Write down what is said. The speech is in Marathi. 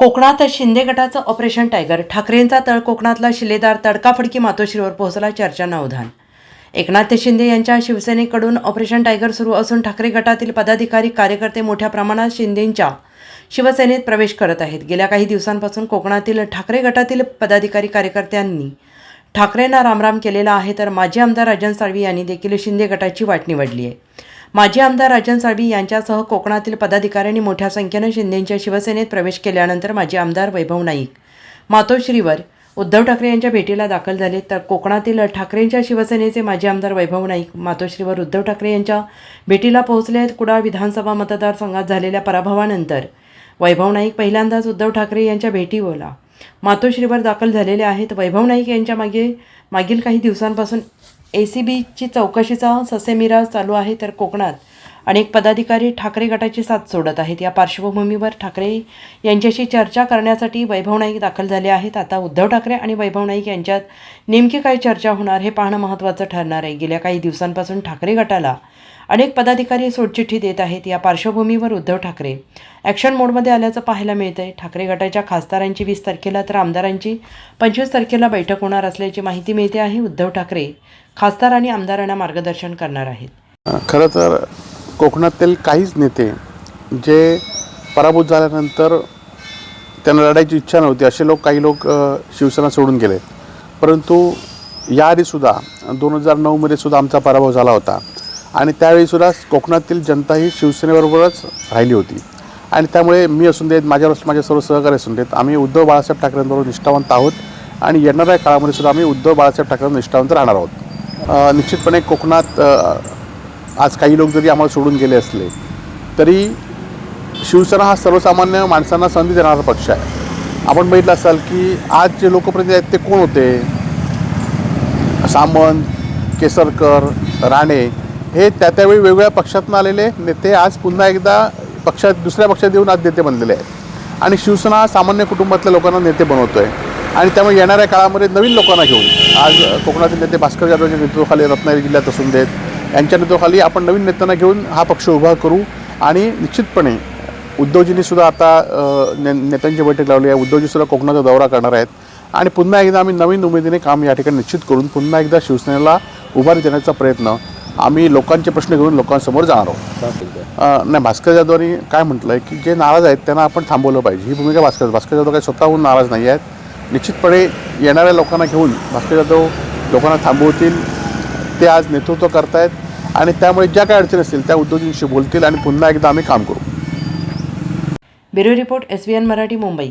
कोकणात शिंदे गटाचं ऑपरेशन टायगर ठाकरेंचा तळ कोकणातला शिलेदार तडकाफडकी मातोश्रीवर पोहोचला चर्चांना उधाण एकनाथ शिंदे यांच्या शिवसेनेकडून ऑपरेशन टायगर सुरू असून ठाकरे गटातील पदाधिकारी कार्यकर्ते मोठ्या प्रमाणात शिंदेंच्या शिवसेनेत प्रवेश करत आहेत. गेल्या काही दिवसांपासून कोकणातील ठाकरे गटातील पदाधिकारी कार्यकर्त्यांनी ठाकरेंना रामराम केलेला आहे तर माजी आमदार राजन साळवी यांनी देखील शिंदे गटाची वाट निवडली आहे. माजी आमदार राजन साळवी यांच्यासह कोकणातील पदाधिकाऱ्यांनी मोठ्या संख्येनं शिंदेंच्या शिवसेनेत प्रवेश केल्यानंतर माजी आमदार वैभव नाईक मातोश्रीवर उद्धव ठाकरे यांच्या भेटीला दाखल झाले. तर कोकणातील ठाकरेंच्या शिवसेनेचे माजी आमदार वैभव नाईक मातोश्रीवर उद्धव ठाकरे यांच्या भेटीला पोहोचले आहेत. कुडाळ विधानसभा मतदारसंघात झालेल्या पराभवानंतर वैभव नाईक पहिल्यांदाच उद्धव ठाकरे यांच्या भेटीला मातोश्रीवर दाखल झालेले आहेत. वैभव नाईक यांच्या मागे मागील काही दिवसांपासून ए सी बीची चौकशीचा ससेमिरा चालू आहे तर कोकणात. अनेक पदाधिकारी ठाकरे गटाची साथ सोडत आहेत. या पार्श्वभूमीवर ठाकरे यांच्याशी चर्चा करण्यासाठी वैभव नाईक दाखल झाले आहेत. आता उद्धव ठाकरे आणि वैभव नाईक यांच्यात नेमकी काय चर्चा होणार हे पाहणं महत्त्वाचं ठरणार आहे. गेल्या काही दिवसांपासून ठाकरे गटाला अनेक पदाधिकारी सोडचिठ्ठी देत आहेत. या पार्श्वभूमीवर उद्धव ठाकरे. ॲक्शन मोडमध्ये आल्याचं पाहायला मिळतंय. ठाकरे गटाच्या खासदारांची वीस तारखेला तर आमदारांची पंचवीस तारखेला बैठक होणार असल्याची माहिती मिळते आहे. उद्धव ठाकरे खासदार आणि आमदारांना मार्गदर्शन करणार आहेत. खरं तर कोकणातील काहीच नेते जे पराभूत झाल्यानंतर त्यांना लढायची इच्छा नव्हती. असे लोक काही लोक शिवसेना सोडून गेले. परंतु याआधीसुद्धा दोन हजार नऊमध्ये सुद्धा आमचा पराभव झाला होता. आणि त्यावेळीसुद्धा कोकणातील जनता ही शिवसेनेबरोबरच राहिली होती. आणि त्यामुळे मी असून देत माझ्यावर माझे सर्व सहकारी असून देत आम्ही उद्धव बाळासाहेब ठाकरेंबरोबर निष्ठावंत आहोत आणि येणाऱ्या काळामध्ये सुद्धा आम्ही उद्धव बाळासाहेब ठाकरेंवर निष्ठावंत राहणार आहोत. निश्चितपणे कोकणात आज काही लोक जरी आम्हाला सोडून गेले असले तरी शिवसेना हा सर्वसामान्य माणसांना संधी देणारा पक्ष आहे. आपण बघितलं असाल की आज जे लोकप्रतिनिधी आहेत ते कोण होते? सामंत केसरकर राणे हे त्या त्यावेळी वेगवेगळ्या पक्षातून आलेले नेते आज पुन्हा एकदा पक्षात दुसऱ्या पक्षात येऊन आज नेते बनलेले आहेत. आणि शिवसेना सामान्य कुटुंबातल्या लोकांना नेते बनवतो आहे आणि त्यामुळे येणाऱ्या काळामध्ये नवीन लोकांना घेऊन आज कोकणातील नेते भास्कर जाधवच्या नेतृत्वाखाली रत्नागिरी जिल्ह्यात असून देत यांच्या नेतृत्वाखाली आपण नवीन नेत्यांना घेऊन हा पक्ष उभा करू. आणि निश्चितपणे उद्धवजींनी सुद्धा आता ने नेत्यांची बैठक लावली आहे. उद्धवजीसुद्धा कोकणाचा दौरा करणार आहेत. आणि पुन्हा एकदा आम्ही नवीन उमेदीने काम या ठिकाणी निश्चित करून पुन्हा एकदा शिवसेनेला उभारी देण्याचा प्रयत्न आम्ही लोकांचे प्रश्न घेऊन लोकांसमोर जाणार आहोत. नाही भास्कर जाधवांनी काय म्हटलं आहे की जे नाराज आहेत त्यांना आपण थांबवलं पाहिजे. ही भूमिका भास्कर भास्कर जाधव काही स्वतःहून नाराज नाही आहेत. निश्चितपणे येणाऱ्या लोकांना घेऊन भास्कर जाधव लोकांना थांबवतील. ते आज नेतृत्व करतायत आणि त्यामुळे ज्या काही अडचणी असतील त्या उद्योजकांशी बोलतील आणि पुन्हा एकदा आम्ही काम करू. Bureau report S B N Marathi Mumbai.